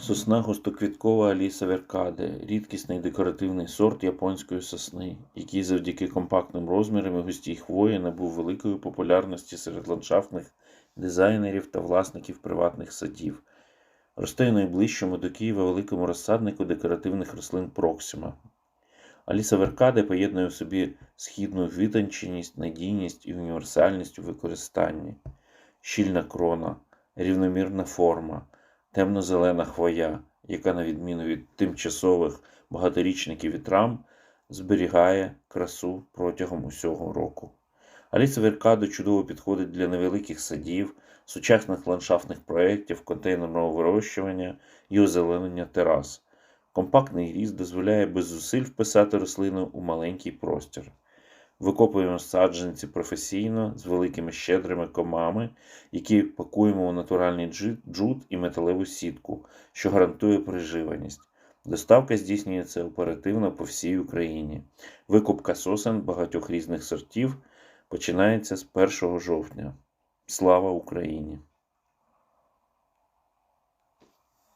Сосна густоквіткова Аліса веркаде – рідкісний декоративний сорт японської сосни, який завдяки компактним розмірам і густій хвої набув великої популярності серед ландшафтних дизайнерів та власників приватних садів. Росте найближчому до Києва великому розсаднику декоративних рослин Проксима. Аліса веркаде поєднує в собі східну витонченість, надійність і універсальність у використанні, щільна крона, рівномірна форма, темно-зелена хвоя, яка, на відміну від тимчасових багаторічників і трам, зберігає красу протягом усього року. Аліса Веркадо чудово підходить для невеликих садів, сучасних ландшафтних проєктів, контейнерного вирощування і озеленення терас. Компактний ріст дозволяє без зусиль вписати рослину у маленький простір. Викопуємо саджанці професійно з великими щедрими комами, які пакуємо у натуральний джут і металеву сітку, що гарантує приживаність. Доставка здійснюється оперативно по всій Україні. Викупка сосен багатьох різних сортів починається з 1 жовтня. Слава Україні!